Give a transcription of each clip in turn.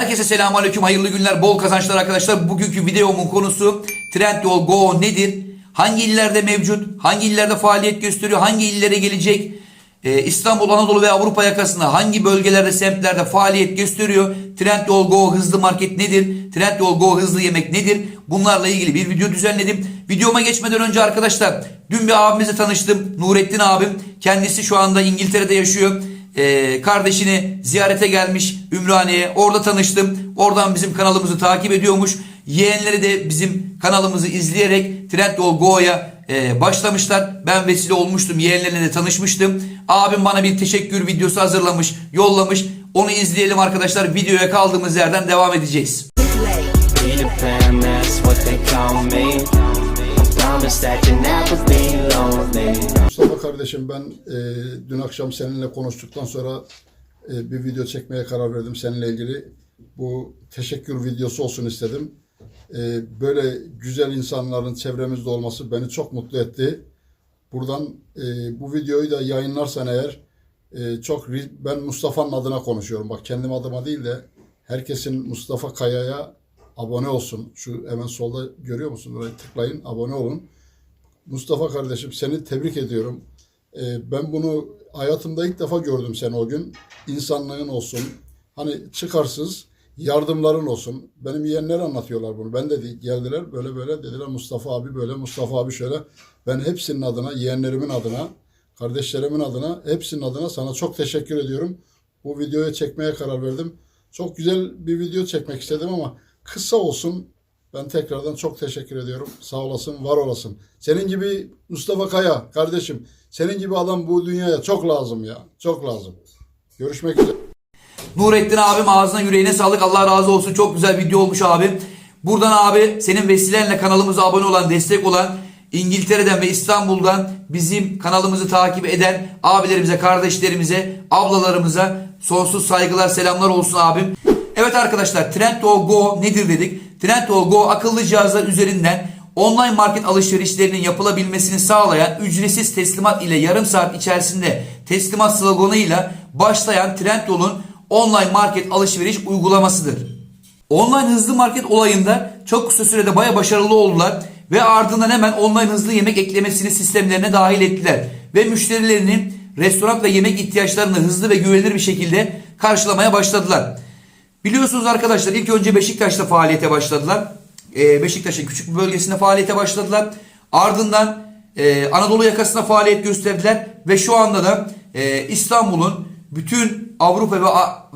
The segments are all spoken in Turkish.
Herkese selamünaleyküm, hayırlı günler, bol kazançlar arkadaşlar. Bugünkü videomun konusu Trendyol Go nedir? Hangi illerde mevcut? Hangi illerde faaliyet gösteriyor? Hangi illere gelecek? Ee, İstanbul, Anadolu ve Avrupa yakasında hangi bölgelerde, semtlerde faaliyet gösteriyor? Trendyol Go hızlı market nedir? Trendyol Go hızlı yemek nedir? Bunlarla ilgili bir video düzenledim. Videoma geçmeden önce arkadaşlar dün bir abimizle tanıştım. Nurettin abim. Kendisi şu anda İngiltere'de yaşıyor. Ee, kardeşini ziyarete gelmiş Ümraniye'ye. Orada tanıştım. Oradan bizim kanalımızı takip ediyormuş. Yeğenleri de bizim kanalımızı izleyerek Trendyol Go'ya e, başlamışlar. Ben vesile olmuştum. Yeğenlerine de tanışmıştım. Abim bana bir teşekkür videosu hazırlamış, yollamış. Onu izleyelim arkadaşlar. Videoya kaldığımız yerden devam edeceğiz. Mustafa kardeşim ben e, dün akşam seninle konuştuktan sonra e, bir video çekmeye karar verdim seninle ilgili. Bu teşekkür videosu olsun istedim. E, böyle güzel insanların çevremizde olması beni çok mutlu etti. Buradan e, bu videoyu da yayınlarsan eğer e, çok ben Mustafa'nın adına konuşuyorum. Bak kendim adıma değil de herkesin Mustafa Kaya'ya abone olsun. Şu hemen solda görüyor musun? Oraya tıklayın, abone olun. Mustafa kardeşim seni tebrik ediyorum. Ee, ben bunu hayatımda ilk defa gördüm seni o gün. İnsanlığın olsun. Hani çıkarsız yardımların olsun. Benim yeğenler anlatıyorlar bunu. Ben de geldiler böyle böyle dediler Mustafa abi böyle, Mustafa abi şöyle. Ben hepsinin adına, yeğenlerimin adına, kardeşlerimin adına, hepsinin adına sana çok teşekkür ediyorum. Bu videoyu çekmeye karar verdim. Çok güzel bir video çekmek istedim ama kısa olsun. Ben tekrardan çok teşekkür ediyorum. Sağ olasın, var olasın. Senin gibi Mustafa Kaya kardeşim, senin gibi adam bu dünyaya çok lazım ya. Çok lazım. Görüşmek üzere. Nurettin abim ağzına yüreğine sağlık. Allah razı olsun. Çok güzel video olmuş abi. Buradan abi senin vesilenle kanalımıza abone olan, destek olan İngiltere'den ve İstanbul'dan bizim kanalımızı takip eden abilerimize, kardeşlerimize, ablalarımıza sonsuz saygılar, selamlar olsun abim. Evet arkadaşlar Trendyol Go nedir dedik. Trendyol Go akıllı cihazlar üzerinden online market alışverişlerinin yapılabilmesini sağlayan ücretsiz teslimat ile yarım saat içerisinde teslimat sloganıyla başlayan Trendyol'un online market alışveriş uygulamasıdır. Online hızlı market olayında çok kısa sürede baya başarılı oldular ve ardından hemen online hızlı yemek eklemesini sistemlerine dahil ettiler ve müşterilerinin restoran ve yemek ihtiyaçlarını hızlı ve güvenilir bir şekilde karşılamaya başladılar. Biliyorsunuz arkadaşlar ilk önce Beşiktaş'ta faaliyete başladılar. Ee, Beşiktaş'ın küçük bir bölgesinde faaliyete başladılar. Ardından e, Anadolu yakasına faaliyet gösterdiler ve şu anda da e, İstanbul'un bütün Avrupa ve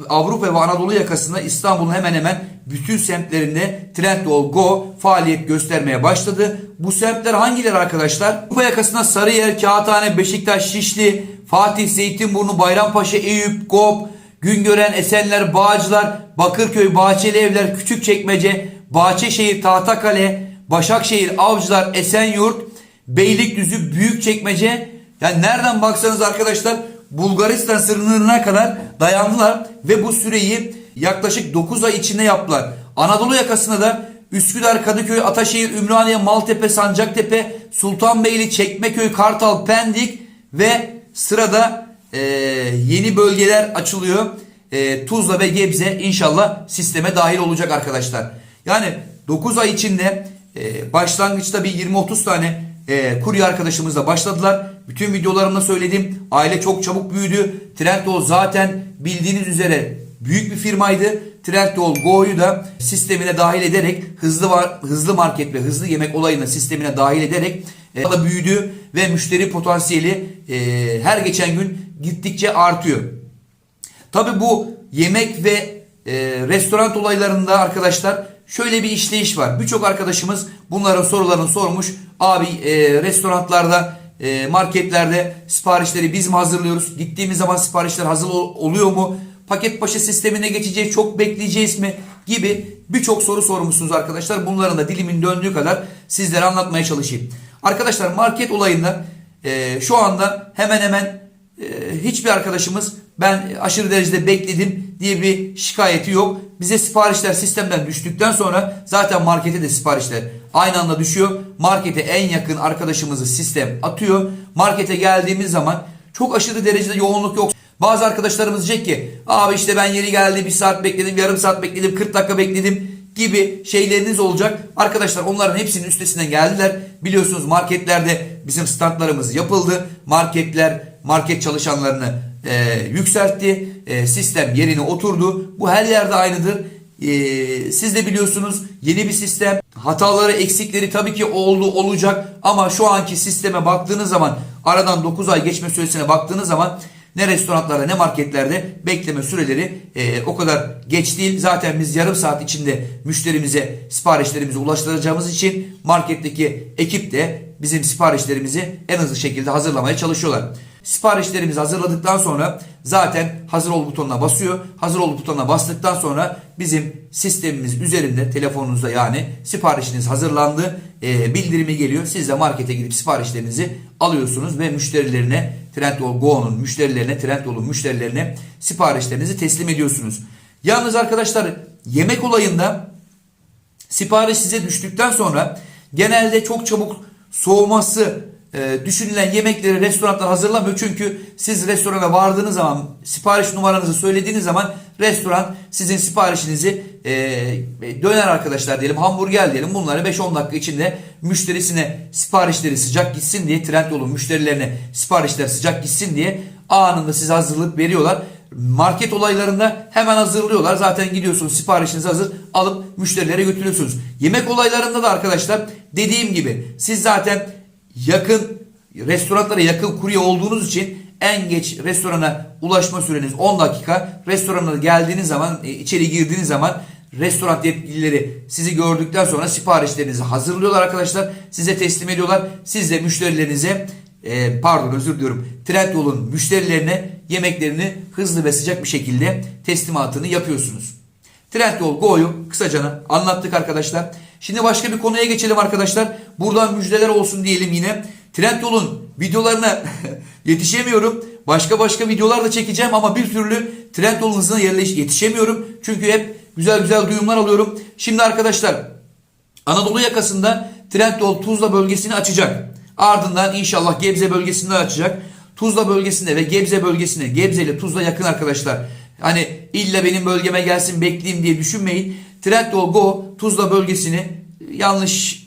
Avrupa ve Anadolu yakasında İstanbul'un hemen hemen bütün semtlerinde Trendyol Go faaliyet göstermeye başladı. Bu semtler hangileri arkadaşlar? Avrupa yakasında Sarıyer, Kağıthane, Beşiktaş, Şişli, Fatih, Zeytinburnu, Bayrampaşa, Eyüp, Gop, Güngören, Esenler, Bağcılar, Bakırköy, Bahçeli Evler, Küçükçekmece, Bahçeşehir, Tahtakale, Başakşehir, Avcılar, Esenyurt, Beylikdüzü, Büyükçekmece. Yani nereden baksanız arkadaşlar Bulgaristan sınırına kadar dayandılar ve bu süreyi yaklaşık 9 ay içinde yaptılar. Anadolu yakasında da Üsküdar, Kadıköy, Ataşehir, Ümraniye, Maltepe, Sancaktepe, Sultanbeyli, Çekmeköy, Kartal, Pendik ve sırada e, yeni bölgeler açılıyor. E, Tuzla ve Gebze inşallah sisteme dahil olacak arkadaşlar. Yani 9 ay içinde e, başlangıçta bir 20-30 tane e, kurye arkadaşımızla başladılar. Bütün videolarımda söyledim. Aile çok çabuk büyüdü. Trendyol zaten bildiğiniz üzere büyük bir firmaydı. Trendyol Go'yu da sistemine dahil ederek hızlı var, hızlı market ve hızlı yemek olayını sistemine dahil ederek e, da büyüdü ve müşteri potansiyeli e, her geçen gün gittikçe artıyor. Tabi bu yemek ve e, restoran olaylarında arkadaşlar şöyle bir işleyiş var. Birçok arkadaşımız bunların sorularını sormuş. Abi e, restoranlarda, e, marketlerde siparişleri biz mi hazırlıyoruz? Gittiğimiz zaman siparişler hazır ol- oluyor mu? Paket başı sistemine geçeceğiz, çok bekleyeceğiz mi? Gibi birçok soru sormuşsunuz arkadaşlar. Bunların da dilimin döndüğü kadar sizlere anlatmaya çalışayım. Arkadaşlar market olayında e, şu anda hemen hemen e, hiçbir arkadaşımız ben aşırı derecede bekledim diye bir şikayeti yok. Bize siparişler sistemden düştükten sonra zaten markete de siparişler aynı anda düşüyor. Markete en yakın arkadaşımızı sistem atıyor. Markete geldiğimiz zaman çok aşırı derecede yoğunluk yok. Bazı arkadaşlarımız diyecek ki abi işte ben yeri geldi bir saat bekledim yarım saat bekledim 40 dakika bekledim gibi şeyleriniz olacak. Arkadaşlar onların hepsinin üstesinden geldiler. Biliyorsunuz marketlerde bizim standlarımız yapıldı. Marketler market çalışanlarını e, yükseltti. E, sistem yerine oturdu. Bu her yerde aynıdır. E, siz de biliyorsunuz yeni bir sistem. Hataları, eksikleri tabii ki oldu, olacak. Ama şu anki sisteme baktığınız zaman aradan 9 ay geçme süresine baktığınız zaman ne restoranlarda ne marketlerde bekleme süreleri e, o kadar geç değil. Zaten biz yarım saat içinde müşterimize siparişlerimizi ulaştıracağımız için marketteki ekip de bizim siparişlerimizi en hızlı şekilde hazırlamaya çalışıyorlar. Siparişlerimizi hazırladıktan sonra zaten hazır ol butonuna basıyor. Hazır ol butonuna bastıktan sonra bizim sistemimiz üzerinde telefonunuzda yani siparişiniz hazırlandı e, bildirimi geliyor. Siz de markete gidip siparişlerinizi alıyorsunuz ve müşterilerine Trendyol Go'nun müşterilerine Trendyol'un müşterilerine siparişlerinizi teslim ediyorsunuz. Yalnız arkadaşlar yemek olayında sipariş size düştükten sonra genelde çok çabuk soğuması e, düşünülen yemekleri restoranlar hazırlamıyor. Çünkü siz restorana vardığınız zaman sipariş numaranızı söylediğiniz zaman restoran sizin siparişinizi e, döner arkadaşlar diyelim hamburger diyelim bunları 5-10 dakika içinde müşterisine siparişleri sıcak gitsin diye Trendyol'un müşterilerine siparişler sıcak gitsin diye anında size hazırlık veriyorlar. Market olaylarında hemen hazırlıyorlar. Zaten gidiyorsunuz siparişiniz hazır alıp müşterilere götürüyorsunuz. Yemek olaylarında da arkadaşlar dediğim gibi siz zaten yakın restoranlara yakın kurye olduğunuz için en geç restorana ulaşma süreniz 10 dakika. Restorana geldiğiniz zaman e, içeri girdiğiniz zaman restoran yetkilileri sizi gördükten sonra siparişlerinizi hazırlıyorlar arkadaşlar. Size teslim ediyorlar. Siz de müşterilerinize e, pardon özür diliyorum Trendyol'un müşterilerine yemeklerini hızlı ve sıcak bir şekilde teslimatını yapıyorsunuz. Trendyol Go'yu kısaca anlattık arkadaşlar. Şimdi başka bir konuya geçelim arkadaşlar. Buradan müjdeler olsun diyelim yine. Trendyol'un videolarına yetişemiyorum. Başka başka videolar da çekeceğim ama bir türlü Trendyol'un hızına yerleş yetişemiyorum. Çünkü hep güzel güzel duyumlar alıyorum. Şimdi arkadaşlar Anadolu yakasında Trendyol Tuzla bölgesini açacak. Ardından inşallah Gebze bölgesinde açacak. Tuzla bölgesinde ve Gebze bölgesine, Gebze ile Tuzla yakın arkadaşlar. Hani illa benim bölgeme gelsin bekleyeyim diye düşünmeyin. Trendyol Go Tuzla bölgesini yanlış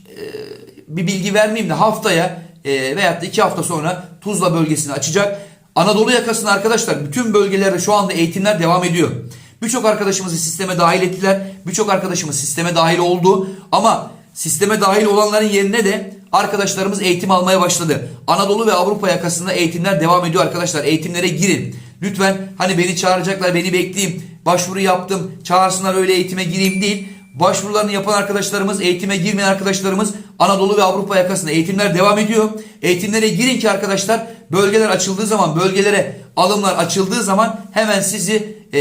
bir bilgi vermeyeyim de haftaya e, veyahut da iki hafta sonra Tuzla bölgesini açacak. Anadolu yakasında arkadaşlar bütün bölgelerde şu anda eğitimler devam ediyor. Birçok arkadaşımızı sisteme dahil ettiler. Birçok arkadaşımız sisteme dahil oldu. Ama sisteme dahil olanların yerine de arkadaşlarımız eğitim almaya başladı. Anadolu ve Avrupa yakasında eğitimler devam ediyor arkadaşlar. Eğitimlere girin. Lütfen hani beni çağıracaklar beni bekleyeyim. Başvuru yaptım çağırsınlar öyle eğitime gireyim değil. Başvurularını yapan arkadaşlarımız, eğitime girmeyen arkadaşlarımız Anadolu ve Avrupa yakasında eğitimler devam ediyor. Eğitimlere girin ki arkadaşlar bölgeler açıldığı zaman, bölgelere alımlar açıldığı zaman hemen sizi e,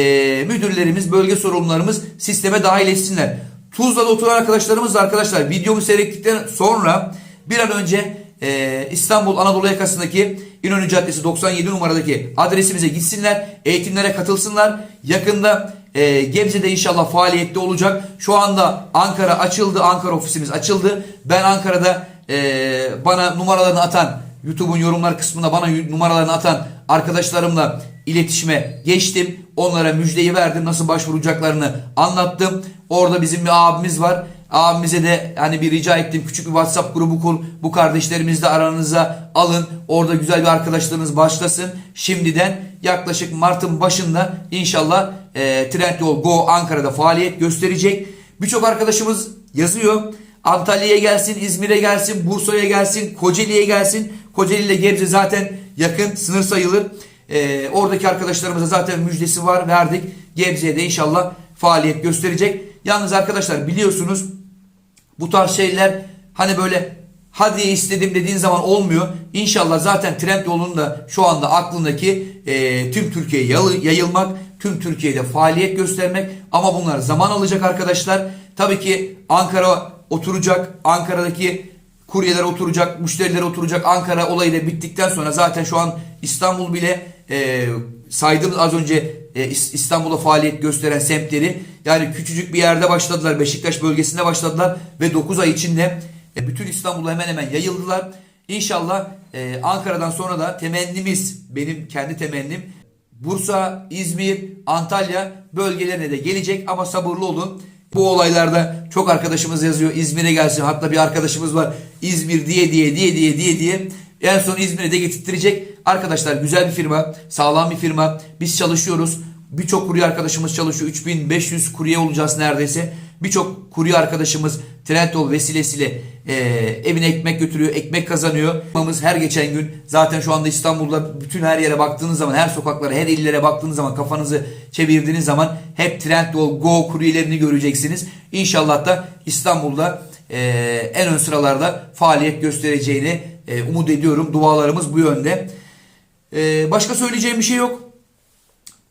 müdürlerimiz, bölge sorumlularımız sisteme dahil etsinler. Tuzla'da oturan arkadaşlarımız da arkadaşlar videomu seyrettikten sonra bir an önce e, İstanbul Anadolu yakasındaki İnönü Caddesi 97 numaradaki adresimize gitsinler. Eğitimlere katılsınlar. Yakında e, Gebze'de inşallah faaliyette olacak. Şu anda Ankara açıldı. Ankara ofisimiz açıldı. Ben Ankara'da e, bana numaralarını atan YouTube'un yorumlar kısmına bana numaralarını atan arkadaşlarımla iletişime geçtim. Onlara müjdeyi verdim. Nasıl başvuracaklarını anlattım. Orada bizim bir abimiz var. Abimize de hani bir rica ettim. Küçük bir WhatsApp grubu kur. Bu kardeşlerimizi de aranıza alın. Orada güzel bir arkadaşlarınız başlasın. Şimdiden yaklaşık Mart'ın başında inşallah e, Trendyol Go Ankara'da faaliyet gösterecek. Birçok arkadaşımız yazıyor. Antalya'ya gelsin, İzmir'e gelsin, Bursa'ya gelsin, Kocaeli'ye gelsin. Kocaeli ile Gebze zaten yakın, sınır sayılır. Ee, oradaki arkadaşlarımıza zaten müjdesi var, verdik. Gebze'ye de inşallah faaliyet gösterecek. Yalnız arkadaşlar biliyorsunuz bu tarz şeyler hani böyle hadi istedim dediğin zaman olmuyor. İnşallah zaten trend yolunda da şu anda aklındaki e, tüm Türkiye'ye yayılmak, tüm Türkiye'de faaliyet göstermek ama bunlar zaman alacak arkadaşlar. Tabii ki Ankara oturacak. Ankara'daki kuryeler oturacak, müşteriler oturacak. Ankara olayı da bittikten sonra zaten şu an İstanbul bile e, saydığımız az önce e, İstanbul'a faaliyet gösteren semtleri yani küçücük bir yerde başladılar. Beşiktaş bölgesinde başladılar ve 9 ay içinde e, bütün İstanbul'a hemen hemen yayıldılar. İnşallah e, Ankara'dan sonra da temennimiz benim kendi temennim Bursa, İzmir, Antalya bölgelerine de gelecek ama sabırlı olun. Bu olaylarda çok arkadaşımız yazıyor İzmir'e gelsin. Hatta bir arkadaşımız var İzmir diye diye diye diye diye diye. En son İzmir'e de getirttirecek. Arkadaşlar güzel bir firma, sağlam bir firma. Biz çalışıyoruz. Birçok kurye arkadaşımız çalışıyor. 3500 kurye olacağız neredeyse. Birçok kurye arkadaşımız Trendyol vesilesiyle e, evine ekmek götürüyor, ekmek kazanıyor. Her geçen gün zaten şu anda İstanbul'da bütün her yere baktığınız zaman, her sokaklara, her illere baktığınız zaman, kafanızı çevirdiğiniz zaman hep Trendyol Go kuryelerini göreceksiniz. İnşallah da İstanbul'da e, en ön sıralarda faaliyet göstereceğini e, umut ediyorum. Dualarımız bu yönde. E, başka söyleyeceğim bir şey yok.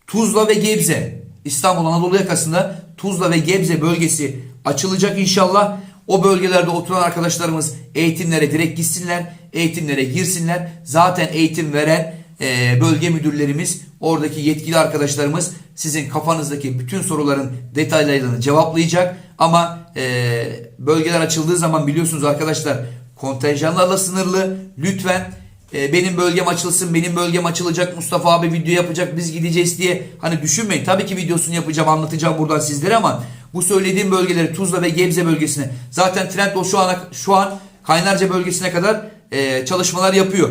Tuzla ve Gebze İstanbul Anadolu yakasında Tuzla ve Gebze bölgesi açılacak inşallah. O bölgelerde oturan arkadaşlarımız eğitimlere direkt gitsinler, eğitimlere girsinler. Zaten eğitim veren e, bölge müdürlerimiz, oradaki yetkili arkadaşlarımız sizin kafanızdaki bütün soruların detaylarını cevaplayacak. Ama e, bölgeler açıldığı zaman biliyorsunuz arkadaşlar kontenjanlarla sınırlı. Lütfen e, benim bölgem açılsın, benim bölgem açılacak, Mustafa abi video yapacak, biz gideceğiz diye hani düşünmeyin. Tabii ki videosunu yapacağım, anlatacağım buradan sizlere ama bu söylediğim bölgeleri Tuzla ve Gebze bölgesine zaten Trendyol şu ana şu an Kaynarca bölgesine kadar e, çalışmalar yapıyor.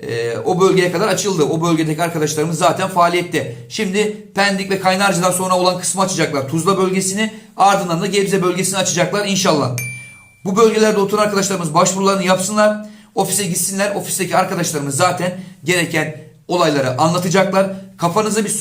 E, o bölgeye kadar açıldı. O bölgedeki arkadaşlarımız zaten faaliyette. Şimdi Pendik ve Kaynarca'dan sonra olan kısmı açacaklar. Tuzla bölgesini ardından da Gebze bölgesini açacaklar inşallah. Bu bölgelerde oturan arkadaşlarımız başvurularını yapsınlar. Ofise gitsinler. Ofisteki arkadaşlarımız zaten gereken olayları anlatacaklar. Kafanıza bir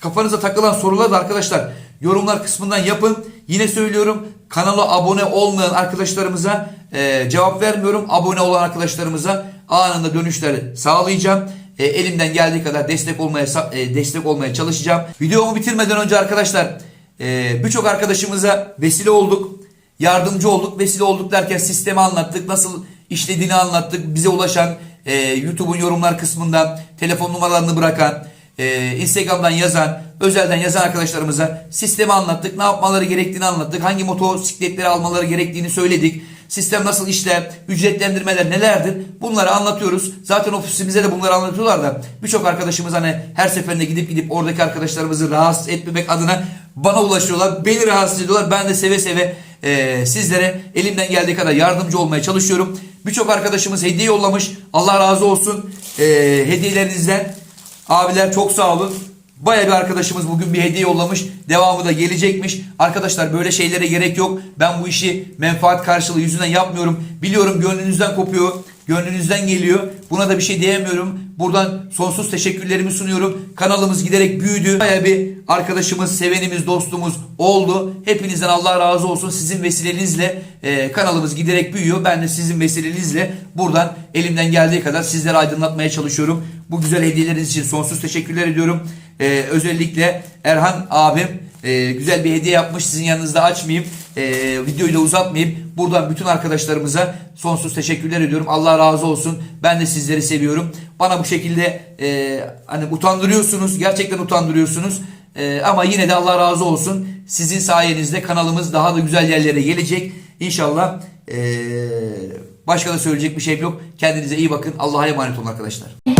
kafanıza takılan soruları da arkadaşlar yorumlar kısmından yapın. Yine söylüyorum kanala abone olmayan arkadaşlarımıza e, cevap vermiyorum. Abone olan arkadaşlarımıza anında dönüşler sağlayacağım. E, elimden geldiği kadar destek olmaya e, destek olmaya çalışacağım. Videomu bitirmeden önce arkadaşlar e, birçok arkadaşımıza vesile olduk yardımcı olduk. Vesile olduk derken sistemi anlattık. Nasıl işlediğini anlattık. Bize ulaşan e, YouTube'un yorumlar kısmında telefon numaralarını bırakan, e, Instagram'dan yazan, özelden yazan arkadaşlarımıza sistemi anlattık. Ne yapmaları gerektiğini anlattık. Hangi motosikletleri almaları gerektiğini söyledik. Sistem nasıl işler, ücretlendirmeler nelerdir bunları anlatıyoruz. Zaten ofisimize de bunları anlatıyorlar da birçok arkadaşımız hani her seferinde gidip gidip oradaki arkadaşlarımızı rahatsız etmemek adına bana ulaşıyorlar. Beni rahatsız ediyorlar. Ben de seve seve e, sizlere elimden geldiği kadar yardımcı olmaya çalışıyorum. Birçok arkadaşımız hediye yollamış. Allah razı olsun e, hediyelerinizden. Abiler çok sağ olun. Baya bir arkadaşımız bugün bir hediye yollamış. Devamı da gelecekmiş. Arkadaşlar böyle şeylere gerek yok. Ben bu işi menfaat karşılığı yüzünden yapmıyorum. Biliyorum gönlünüzden kopuyor. Gönlünüzden geliyor. Buna da bir şey diyemiyorum. Buradan sonsuz teşekkürlerimi sunuyorum. Kanalımız giderek büyüdü. Baya bir arkadaşımız, sevenimiz, dostumuz oldu. Hepinizden Allah razı olsun. Sizin vesilenizle e, kanalımız giderek büyüyor. Ben de sizin vesilenizle buradan elimden geldiği kadar sizleri aydınlatmaya çalışıyorum. Bu güzel hediyeleriniz için sonsuz teşekkürler ediyorum. E, özellikle Erhan abim e, güzel bir hediye yapmış. Sizin yanınızda açmayayım. E, videoyu da uzatmayayım. Buradan bütün arkadaşlarımıza sonsuz teşekkürler ediyorum. Allah razı olsun. Ben de sizleri seviyorum. Bana bu şekilde e, hani utandırıyorsunuz. Gerçekten utandırıyorsunuz. E, ama yine de Allah razı olsun. Sizin sayenizde kanalımız daha da güzel yerlere gelecek. İnşallah e, başka da söyleyecek bir şeyim yok. Kendinize iyi bakın. Allah'a emanet olun arkadaşlar.